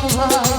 আমি